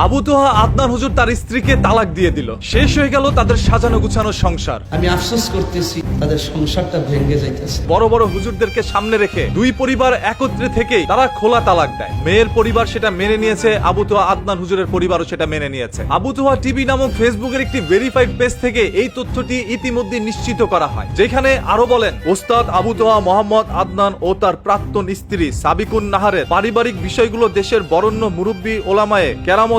আবু তোহা আদনান হুজুর তার স্ত্রীকে তালাক দিয়ে দিল। শেষ হয়ে গেল তাদের সাজানো গুছানো সংসার। আমি আফসোস করতেছি তাদের সংসারটা ভেঙে যাইতেছে। বড় বড় হুজুরদেরকে সামনে রেখে দুই পরিবার একত্রে থেকেই তারা খোলা তালাক দেয়। মেয়ের পরিবার সেটা মেনে নিয়েছে আবু তোহা আদনান হুজুরের পরিবারও সেটা মেনে নিয়েছে। আবু তোহা টিভি নামক ফেসবুকের একটি ভেরিফাইড পেজ থেকে এই তথ্যটি ইতিমধ্যে নিশ্চিত করা হয় যেখানে আরও বলেন ওস্তাদ আবু তোহা মোহাম্মদ আদনান ও তার প্রাক্তন স্ত্রী সাবিকুন নাহারের পারিবারিক বিষয়গুলো দেশের বরণ্য মুরব্বী ওলামায়ে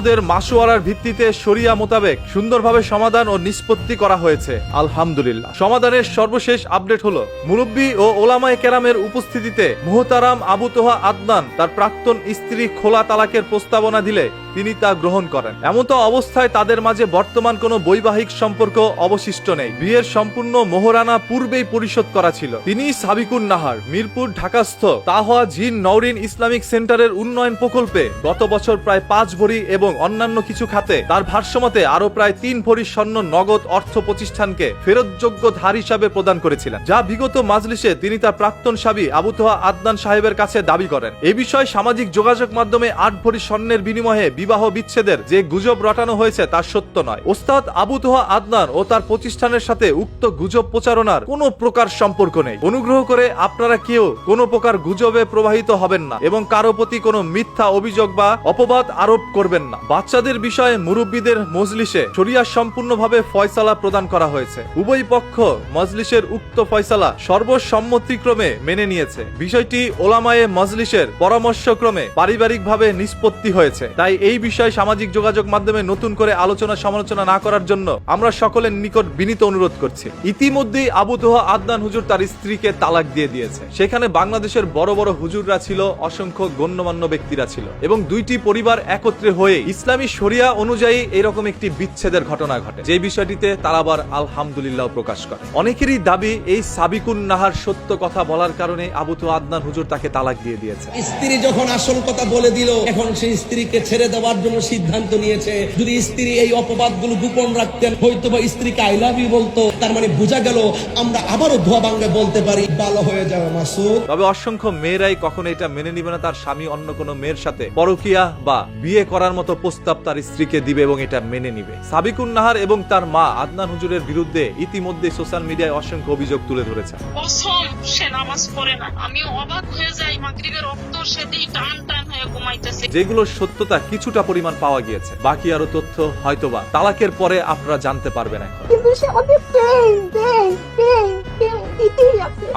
কেরামদের মাসোয়ারার ভিত্তিতে শরিয়া মোতাবেক সুন্দরভাবে সমাধান ও নিষ্পত্তি করা হয়েছে। আলহামদুলিল্লাহ। সমাধানের সর্বশেষ আপডেট হলো, মুরব্বী ও ওলামায়ে কেরামের উপস্থিতিতে মুহতারাম আবু তোহা আদনান তার প্রাক্তন স্ত্রী খোলা তালাকের প্রস্তাবনা দিলে তিনি তা গ্রহণ করেন। এমতো অবস্থায় তাদের মাঝে বর্তমান কোনো বৈবাহিক সম্পর্ক অবশিষ্ট নেই। বিয়ের সম্পূর্ণ মোহরানা পূর্বেই পরিশোধ করা ছিল। তিনি সাবিকুন নাহার, মিরপুর ঢাকাস্থ তাহা জিন নওরিন ইসলামিক সেন্টারের উন্নয়ন প্রকল্পে গত বছর প্রায় পাঁচ ভরি এবং অন্যান্য কিছু খাতে। তার ভাষ্যমতে আরও প্রায় তিন ভরি স্বর্ণ নগদ অর্থ প্রতিষ্ঠানকে ফেরতযোগ্য ধার হিসাবে প্রদান করেছিলেন, যা বিগত মাজলিসে তিনি তার প্রাক্তন সাবি আবু তোহা আদনান সাহেবের কাছে দাবি করেন। এ বিষয়ে সামাজিক যোগাযোগ মাধ্যমে আট ভরি স্বর্ণের বিনিময়ে বিবাহ বিচ্ছেদের যে গুজব রটানো হয়েছে তা সত্য নয়। ওস্তাদ আবু তোহা আদনান ও তার প্রতিষ্ঠানের সাথে উক্ত গুজব প্রচারণার কোনো প্রকার সম্পর্ক নেই। অনুগ্রহ করে আপনারা কেউ কোনো প্রকার গুজবে প্রবাহিত হবেন না এবং কারও প্রতি কোনো মিথ্যা অভিযোগ বা অপবাদ আরোপ করবেন না। বাচ্চাদের বিষয়ে মুরব্বীদের মজলিসে শরিয়া সম্পূর্ণভাবে ফয়সালা প্রদান করা হয়েছে। উভয় পক্ষ মজলিসের উক্ত ফয়সালা সর্বসম্মতিক্রমে মেনে নিয়েছে। বিষয়টি ওলামায়ে মজলিসের পরামর্শক্রমে পারিবারিকভাবে নিষ্পত্তি হয়েছে। তাই এই বিষয়ে সামাজিক যোগাযোগ মাধ্যমে নতুন করে আলোচনা সমালোচনা না করার জন্য আমরা সকলের নিকট বিনীত অনুরোধ করছি। ইতিমধ্যেই আবু আদনান হুজুর তার স্ত্রীকে তালাক দিয়ে দিয়েছে। সেখানে বাংলাদেশের বড় বড় হুজুররা ছিল, অসংখ্য গণ্যমান্য ব্যক্তিরা ছিল এবং দুইটি পরিবার একত্রে হয়ে ইসলামী শরিয়া অনুযায়ী এরকম একটি বিচ্ছেদের ঘটনা ঘটে। যে বিষয়টিতে তারা আবার আলহামদুলিল্লাহ প্রকাশ করে। অনেকেরই দাবি এই সাবিকুন নাহার সত্য কথা বলার কারণে আবু তো আদনান হুজুর তাকে তালাক দিয়ে দিয়েছে। স্ত্রী যখন আসল কথা বলে দিল এখন সেই স্ত্রীকে ছেড়ে দেওয়ার জন্য সিদ্ধান্ত নিয়েছে। যদি স্ত্রী এই অপবাদগুলো গোপন রাখতেন হয়তো বা স্ত্রীকে আই লাভ ইউ বলতো। তার মানে বোঝা গেল আমরা আবারও ধোয়া বাংলা বলতে পারি ভালো হয়ে যাবে মাসুদ। তবে অসংখ্য মেয়েরাই কখনো এটা মেনে নিবে না তার স্বামী অন্য কোনো মেয়ের সাথে পরকিয়া বা বিয়ে করার মতো প্রস্তাব তার স্ত্রীকে দিবে এবং এটা মেনে নিবে। সাবিকুন নাহার এবং তার মা আদনান হুজুরের বিরুদ্ধে ইতিমধ্যে সোশ্যাল মিডিয়ায় অসংখ্য অভিযোগ তুলে ধরেছে। কসম সে নামাজ পড়ে না। আমি অবাক হয়ে যাই মাগরিবের রক্ত সেদিই টান টান হয়ে ঘুমাইতেছে। যেগুলোর সত্যতা কিছুটা পরিমাণ পাওয়া গিয়েছে। বাকি আরও তথ্য হয়তোবা তালাকের পরে আপনারা জানতে পারবেন এখন।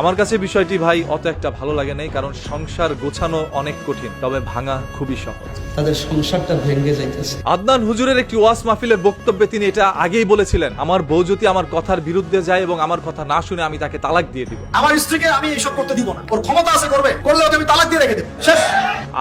আমার কাছে বিষয়টি ভাই অত একটা ভালো লাগে নাই কারণ সংসার গোছানো অনেক কঠিন তবে ভাঙা খুবই সহজ। তাদের সংসারটা ভেঙে যাইতেছে। আদনান হুজুরের একটি ওয়াস মাহফিলের বক্তব্যে তিনি এটা আগেই বলেছিলেন আমার বউ যদি আমার কথার বিরুদ্ধে যায় এবং আমার কথা না শুনে আমি তাকে তালাক দিয়ে দিব। আমার স্ত্রীকে আমি এইসব করতে দিব না। ওর ক্ষমতা আছে করবে করলে ওকে আমি তালাক দিয়ে রেখে দেব। শেষ।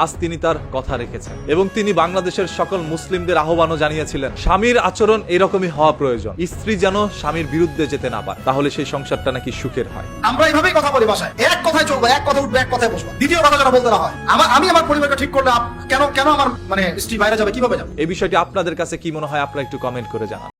আজ তিনি তার কথা রেখেছেন এবং তিনি বাংলাদেশের সকল মুসলিমদের আহ্বানও জানিয়েছিলেন স্বামীর আচরণ এরকমই হওয়া প্রয়োজন স্ত্রী যেন স্বামীর বিরুদ্ধে যেতে না পারে তাহলে সেই সংসারটা নাকি সুখের হয়। আমরা এইভাবেই কথা বলি বাসায় এক কথায় চলবো এক কথা উঠবে এক কথায় বসবো। দ্বিতীয় কথা যেন বলতে না হয় আমার আমি আমার পরিবারকে ঠিক করলে কেন কেন আমার মানে স্ত্রী বাইরে যাবে কীভাবে যাবে? এই বিষয়টি আপনাদের কাছে কি মনে হয় আপনারা একটু কমেন্ট করে জানান।